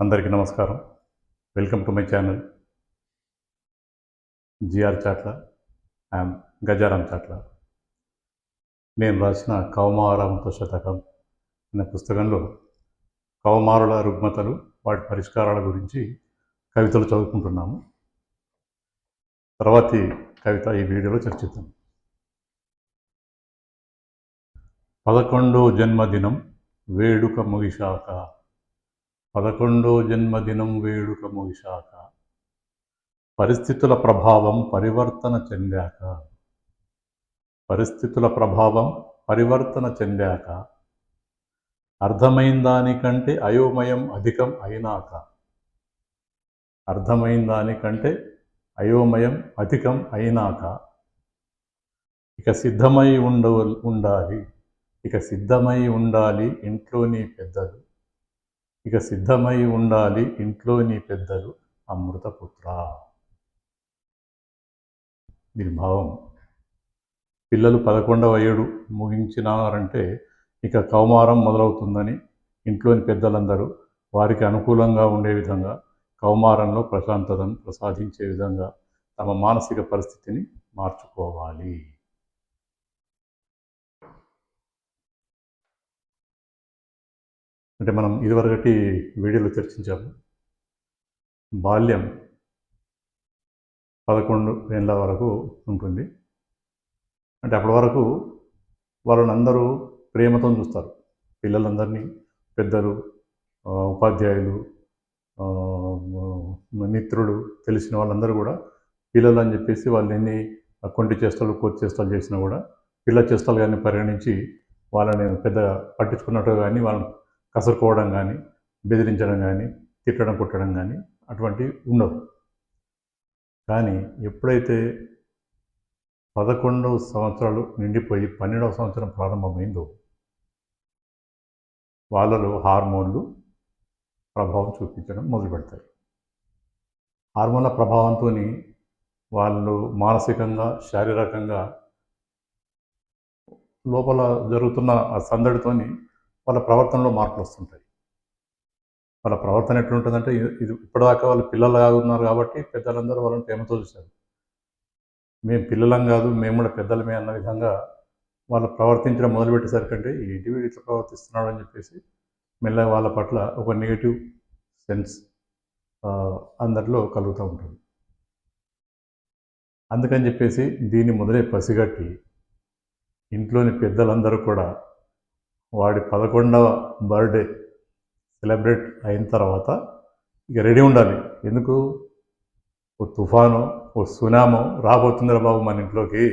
అందరికీ నమస్కారం. Welcome to my channel. GR Chatla I'm Gajaram Chatla. నేను రాసిన కౌమారాంత శతకం అనే పుస్తకంలో కౌమారుల రుగ్మతలు వాటి పరిష్కారాల గురించి కవితలు చదువుకుంటున్నాము. తర్వాతి కవిత ఈ వీడియోలో చర్చిద్దాం. పదకొండో జన్మదినం వేడుక ముగిశాక పదకొండో జన్మదినం వేడుక ముగిశాక పరిస్థితుల ప్రభావం పరివర్తన చెందాక పరిస్థితుల ప్రభావం పరివర్తన చెందాక అర్థమైన దానికంటే అయోమయం అధికం అయినాక అర్థమైన దానికంటే అయోమయం అధికం అయినాక ఇక సిద్ధమై ఉండ ఉండాలి ఇక సిద్ధమై ఉండాలి ఇంట్లోని పెద్దలు. ఇక సిద్ధమై ఉండాలి ఇంట్లో నీ పెద్దలు అమృతపుత్ర. దీని భావం పిల్లలు పదకొండవ ఏడు ముగించినారంటే ఇక కౌమారం మొదలవుతుందని ఇంట్లోని పెద్దలందరూ వారికి అనుకూలంగా ఉండే విధంగా కౌమారంలో ప్రశాంతతను ప్రసాదించే విధంగా తమ మానసిక పరిస్థితిని మార్చుకోవాలి. అంటే మనం ఇదివరకటి వీడియోలో చర్చించాము. బాల్యం పదకొండు ఏళ్ళ వరకు ఉంటుంది. అంటే అప్పటి వరకు వాళ్ళని అందరూ ప్రేమతో చూస్తారు. పిల్లలందరినీ పెద్దలు ఉపాధ్యాయులు మిత్రులు తెలిసిన వాళ్ళందరూ కూడా పిల్లలు అని చెప్పేసి వాళ్ళు ఎన్ని కొంటి చేస్తాలు కోతి చేస్తాలు చేసినా కూడా పిల్ల చేస్తాలు కానీ పరిగణించి వాళ్ళని పెద్ద పట్టించుకున్నట్టు కానీ వాళ్ళని కసురుకోవడం కానీ బెదిరించడం కానీ తిట్టడం కొట్టడం కానీ అటువంటివి ఉండవు. కానీ ఎప్పుడైతే పదకొండవ సంవత్సరాలు నిండిపోయి పన్నెండవ సంవత్సరం ప్రారంభమైందో వాళ్ళలో హార్మోన్లు ప్రభావం చూపించడం మొదలు పెడతాయి. హార్మోన్ల ప్రభావంతో వాళ్ళు మానసికంగా శారీరకంగా లోపల జరుగుతున్న ఆ సందడితోని వాళ్ళ ప్రవర్తనలో మార్పులు వస్తుంటాయి. వాళ్ళ ప్రవర్తన ఎట్లుంటుందంటే ఇది ఇది ఇప్పటిదాకా వాళ్ళు పిల్లలుగా ఉన్నారు కాబట్టి పెద్దలందరూ వాళ్ళని ప్రేమతో చూశారు. మేము పిల్లలం కాదు మేము కూడా పెద్దలమే అన్న విధంగా వాళ్ళు ప్రవర్తించడం మొదలుపెట్టేసరికంటే ఏంటి వీడు ఇట్లా ప్రవర్తిస్తున్నాడు అని చెప్పేసి మెల్లగా వాళ్ళ పట్ల ఒక నెగిటివ్ సెన్స్ అందరిలో కలుగుతూ ఉంటుంది. అందుకని చెప్పేసి దీన్ని మొదలే పసిగట్టి ఇంట్లోని పెద్దలందరూ కూడా వాడి పదకొండవ బర్త్డే సెలబ్రేట్ అయిన తర్వాత ఇక రెడీ ఉండాలి. ఎందుకు? ఓ తుఫాను ఓ సునామో రాబోతుందిరా బాబు మన ఇంట్లోకి.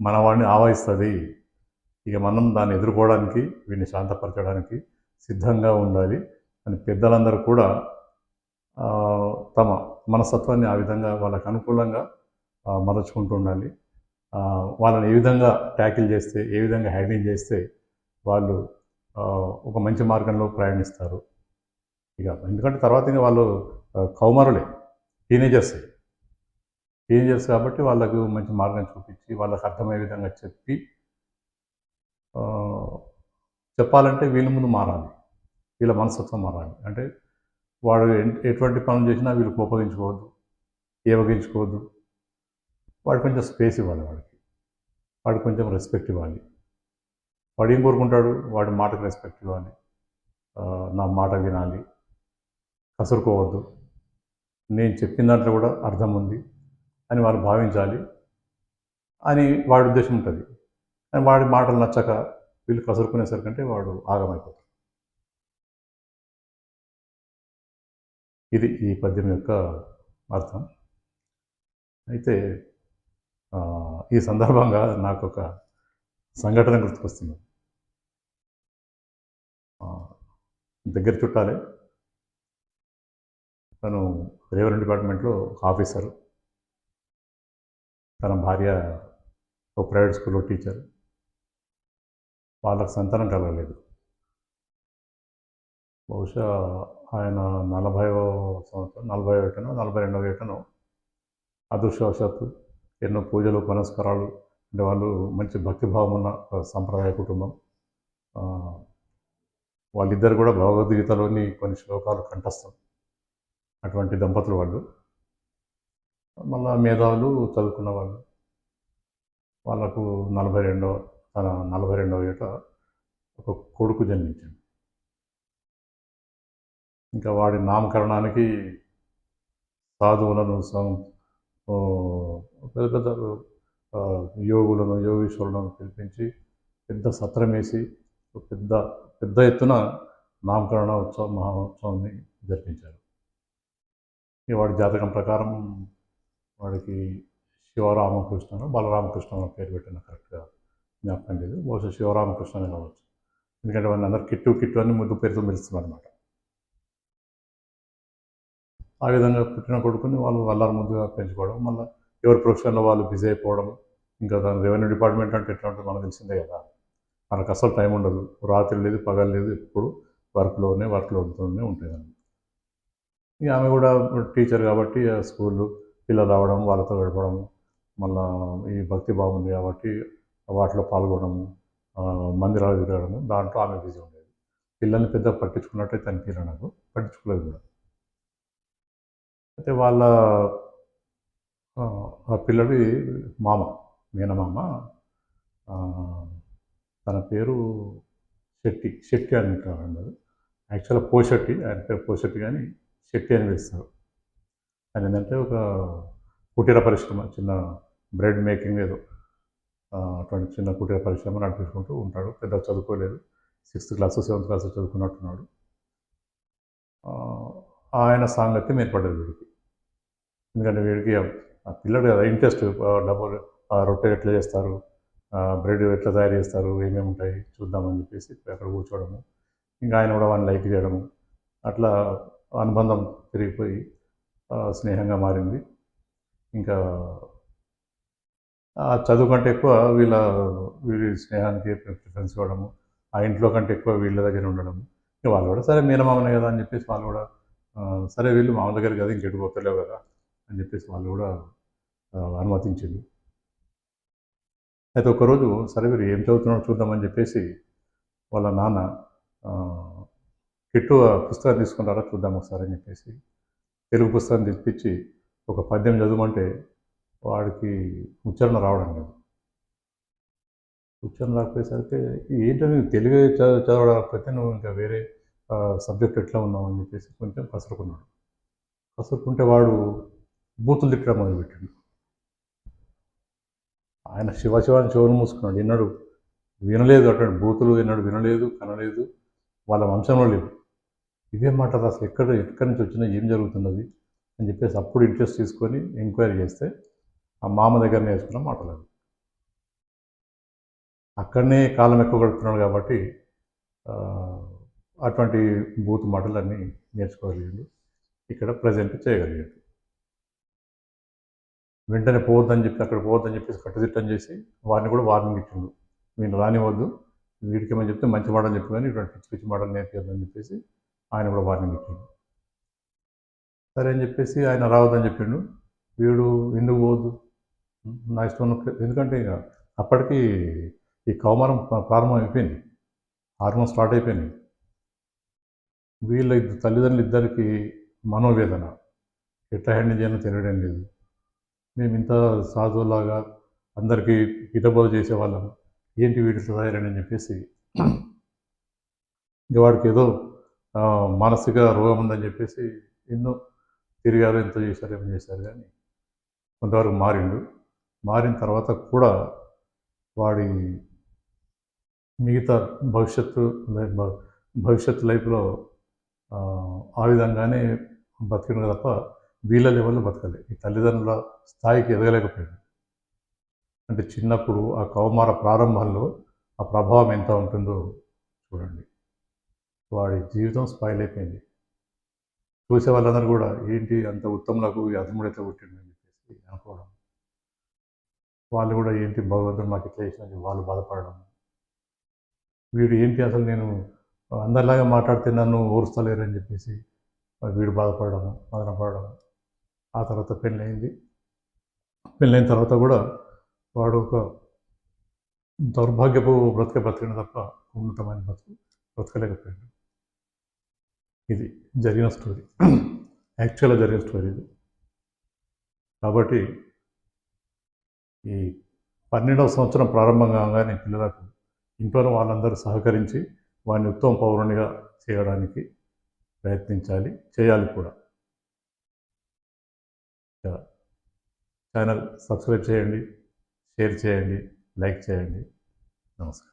మన వాడిని ఆవాయిస్తుంది ఇక మనం దాన్ని ఎదుర్కోవడానికి వీడిని శాంతపరచడానికి సిద్ధంగా ఉండాలి అని పెద్దలందరూ కూడా తమ మనస్తత్వాన్ని ఆ విధంగా వాళ్ళకు అనుకూలంగా మరచుకుంటూ ఉండాలి. వాళ్ళని ఏ విధంగా ట్యాకిల్ చేస్తే ఏ విధంగా హ్యాండిల్ చేస్తే వాళ్ళు ఒక మంచి మార్గంలో ప్రయాణిస్తారు. ఇక ఎందుకంటే తర్వాత ఇంకా వాళ్ళు కౌమరులే కౌమారులే టీనేజర్స్ కాబట్టి వాళ్ళకు మంచి మార్గం చూపించి వాళ్ళకి అర్థమయ్యే విధంగా చెప్పి చెప్పాలంటే వీళ్ళ ముందు మారాలి. వీళ్ళ మనస్తత్వం మారాలి. అంటే వాడు ఎటువంటి పనులు చేసినా వీళ్ళు కోపగించుకోవద్దు ఏవగించుకోవద్దు. వాడు కొంచెం స్పేస్ ఇవ్వాలి వాడికి. వాడికి కొంచెం రెస్పెక్ట్ ఇవ్వాలి. వాడు ఏం కోరుకుంటాడు? వాడి మాటకు రెస్పెక్ట్ ఇవ్వాలి. నా మాట వినాలి. కసురుకోవద్దు. నేను చెప్పిన దాంట్లో కూడా అర్థం ఉంది అని వారు భావించాలి అని వాడి ఉద్దేశం ఉంటుంది. కానీ వాడి మాటలు నచ్చక వీళ్ళు కసురుకునేసరికంటే వాడు ఆగమైపోతాడు. ఇది ఈ పద్యం యొక్క అర్థం. అయితే ఈ సందర్భంగా నాకు ఒక సంఘటన గుర్తుకొస్తుంది. దగ్గర చుట్టాలే. తను రెవెన్యూ డిపార్ట్మెంట్లో ఒక ఆఫీసరు. తన భార్య ఒక ప్రైవేట్ స్కూల్లో టీచర్. వాళ్ళకి సంతానం కలగలేదు. బహుశా ఆయన నలభైవ సంవత్సరం నలభై ఒకటనో నలభై రెండవ ఏటనో అదృష్టవశాత్తు ఎన్నో పూజలు పునస్కారాలు అంటే వాళ్ళు మంచి భక్తిభావం ఉన్న సాంప్రదాయ సంప్రదాయ కుటుంబం వాళ్ళిద్దరు కూడా భగవద్గీతలోని కొన్ని శ్లోకాలు కంఠస్థం. అటువంటి దంపతులు వాళ్ళు. మళ్ళా మేధావులు చదువుకున్న వాళ్ళు. వాళ్ళకు నలభై రెండవ తన నలభై రెండవ ఏట ఒక కొడుకు జన్మించింది ఇంకా వాడి నామకరణానికి సాధువులను సం- పెద్ద పెద్ద యోగులను యోగేశ్వరులను పిలిపించి పెద్ద సత్రం వేసి పెద్ద పెద్ద ఎత్తున నామకరణ ఉత్సవం మహోత్సవాన్ని జరిపించారు. వాడి జాతకం ప్రకారం వాడికి శివరామకృష్ణను బలరామకృష్ణ పేరు పెట్టిన కరెక్ట్గా జ్ఞాపకం లేదు. బహుశా శివరామకృష్ణ కావచ్చు. ఎందుకంటే వాళ్ళని అందరు కిట్టు కిట్టు అని ముద్దు పేరుతో పిలుస్తున్నారు అనమాట ఆ విధంగా పుట్టిన కొడుకుని వాళ్ళు అల్లారు ముద్దుగా పెంచుకోవడం మళ్ళీ ఎవరి ప్రొఫెషన్లో వాళ్ళు బిజీ అయిపోవడం ఇంకా దాని రెవెన్యూ డిపార్ట్మెంట్ అంటే ఎట్లా ఉంటుందో మనకు తెలిసిందే కదా. మనకు అసలు టైం ఉండదు. రాత్రి లేదు పగలు లేదు ఎప్పుడు వర్క్లోనే వర్క్లో ఉంటూనే ఉంటుంది ఇక ఆమె కూడా టీచర్ కాబట్టి స్కూల్ పిల్లలు రావడం వాళ్ళతో గడపడం మళ్ళా ఈ భక్తి బాగుంది కాబట్టి వాటిలో పాల్గొనడము మందిరాలు తిరగడము దాంట్లో ఆమె బిజీ ఉండేది. పిల్లల్ని పెద్ద పట్టించుకున్నట్టయితే అనిపించలేదు నాకు పట్టించుకోలేదు కూడా. అయితే వాళ్ళ ఆ, పిల్లడి మామ మేనమామ తన పేరు శెట్టి శెట్టి అని అంటారు యాక్చువల్గా పోషెట్టి ఆయన పేరు పోషెట్టి కానీ శెట్టి అని పిలుస్తారు ఆయన ఏంటంటే ఒక కుటీర పరిశ్రమ చిన్న బ్రెడ్ మేకింగ్ ఏదో అటువంటి చిన్న కుటీర పరిశ్రమ నడిపించుకుంటూ ఉంటాడు. పెద్ద చదువుకోలేదు. సిక్స్త్ క్లాస్ సెవెంత్ క్లాస్ చదువుకున్నట్టున్నాడు. ఆ, ఆయన సాంగత్యం ఏర్పడ్డది వీడికి. ఎందుకంటే వీడికి ఆ పిల్లడు కదా ఇంట్రెస్ట్ డబ్బులు ఆ రొట్టె ఎట్లా చేస్తారు? బ్రెడ్ ఎట్లా తయారు చేస్తారు ఏమేమి ఉంటాయి చూద్దామని చెప్పేసి అక్కడ కూర్చోవడము ఇంకా ఆయన కూడా వాళ్ళని లైక్ చేయడము. అట్లా అనుబంధం పెరిగిపోయి స్నేహంగా మారింది. ఇంకా చదువు కంటే ఎక్కువ వీళ్ళ వీరి స్నేహానికి ప్రిఫరెన్స్ ఇవ్వడము ఆ ఇంట్లో కంటే ఎక్కువ వీళ్ళ దగ్గర ఉండడము. వాళ్ళు కూడా సరే మీనమామనే కదా అని చెప్పేసి వాళ్ళు కూడా సరే వీళ్ళు మామ దగ్గర కదా ఇంకెటు పోతలేవు కదా అని చెప్పేసి వాళ్ళు కూడా అనుమతించింది. అయితే ఒకరోజు సరే ఏం చదువుతున్నాడో చూద్దామని చెప్పేసి వాళ్ళ నాన్న కిట్టు ఆ పుస్తకం తీసుకుంటారా చూద్దాం ఒకసారి అని చెప్పేసి తెలుగు పుస్తకం తెప్పించి ఒక పద్యం చదవమంటే వాడికి ఉచ్చారణ రావడం లేదు. ఉచ్చారణ రాకపోయేసరికి ఏంటో నువ్వు తెలుగు చదవడం రాకపోతే నువ్వు ఇంకా వేరే సబ్జెక్ట్ ఎట్లా ఉన్నావు అని చెప్పేసి కొంచెం కసురుకున్నాడు. కసురుకుంటే వాడు బూతులు తిట్టడం మొదలుపెట్టాడు. ఆయన శివ శివ చెవులు మూసుకున్నాడు. విన్నాడు వినలేదు అటువంటి బూతులు విన్నాడు వినలేదు కనలేదు. వాళ్ళ వంశంలో లేవు. ఇవేం మాటలు అసలు ఎక్కడ ఎక్కడి నుంచి వచ్చినా ఏం జరుగుతున్నది అని చెప్పేసి అప్పుడు ఇంట్రెస్ట్ తీసుకొని ఎంక్వైరీ చేస్తే ఆ మామ దగ్గర నేర్చుకున్న మాటలు అక్కడనే కాలం ఎక్కువ గడుపుతున్నాడు కాబట్టి అటువంటి బూత్ మాటలు అన్నీ నేర్చుకోగలిగాడు. ఇక్కడ ప్రజెంట్ చేయగలిగాడు. వెంటనే పోవద్దని చెప్పి అక్కడ పోవద్దని చెప్పేసి కట్టుదిట్టం చేసి వారిని కూడా వార్నింగ్ ఇచ్చిండు. మీరు రానివద్దు వీడికి ఏమని చెప్తే మంచి మాటలు చెప్పి కానీ ఇటువంటి పిచ్చి పిచ్చి మాటలు నేర్పించదని చెప్పేసి ఆయన కూడా వార్నింగ్ ఇచ్చిండు. సరే అని చెప్పేసి ఆయన రావద్దని చెప్పిండు. వీడు ఎందుకు పోవద్దు? నా ఇష్టం ఎందుకంటే ఇక అప్పటికి ఈ కౌమారం ప్రారంభం అయిపోయింది. హార్మోన్ స్టార్ట్ అయిపోయింది. వీళ్ళ ఇద్దరు తల్లిదండ్రులు ఇద్దరికి మనోవేదన. ఎట్లా హ్యాండిల్ చేయాలో తెలియడం లేదు. మేము ఇంత సాధువులాగా అందరికీ హితబోధ చేసేవాళ్ళం. ఏంటి వీటి తయారని చెప్పేసి. ఇంకా వాడికి ఏదో మానసిక రోగం ఉందని చెప్పేసి ఎన్నో తిరిగారు ఎంతో చేశారు ఏమో చేశారు కానీ కొంతవరకు మారిండు. మారిన తర్వాత కూడా వాడి మిగతా భవిష్యత్తు భవిష్యత్తు లైఫ్లో ఆ, ఆ విధంగానే బతికిన తప్ప వీళ్ళ లెవెల్లో బతకలే. ఈ తల్లిదండ్రుల స్థాయికి ఎదగలేకపోయాడు అంటే చిన్నప్పుడు ఆ కౌమార ప్రారంభంలో ఆ ప్రభావం ఎంత ఉంటుందో చూడండి. వాడి జీవితం స్పాయిల్ అయిపోయింది. చూసే వాళ్ళందరూ కూడా ఏంటి అంత ఉత్తములకు ఈ అధముడైతే పుట్టిండు అని చెప్పేసి అనుకోవడం. వాళ్ళు కూడా ఏంటి భగవంతుడు మాకు ఇట్లా చేసిన వాళ్ళు బాధపడడం. వీడు ఏంటి అసలు నేను అందరిలాగా మాట్లాడితే నన్ను ఓరుస్తలేరని చెప్పేసి వీడు బాధపడడం మదనపడడం ఆ తర్వాత పెళ్ళయింది. పెళ్ళైన తర్వాత కూడా వాడు ఒక దౌర్భాగ్యపు బ్రతక బ్రతికిన తప్ప ఉన్నతమైన బ్రతుకు బ్రతకలేకపోయాడు. ఇది జరిగిన స్టోరీ. యాక్చువల్గా జరిగిన స్టోరీ ఇది. కాబట్టి ఈ పన్నెండవ సంవత్సరం ప్రారంభం కాగానే పిల్లలకు ఇంట్లో వాళ్ళందరూ సహకరించి వాడిని ఉత్తమ పౌరునిగా చేయడానికి ప్రయత్నించాలి చేయాలి కూడా. ఛానల్ సబ్స్క్రైబ్ చేయండి షేర్ చేయండి లైక్ చేయండి. నమస్కారం.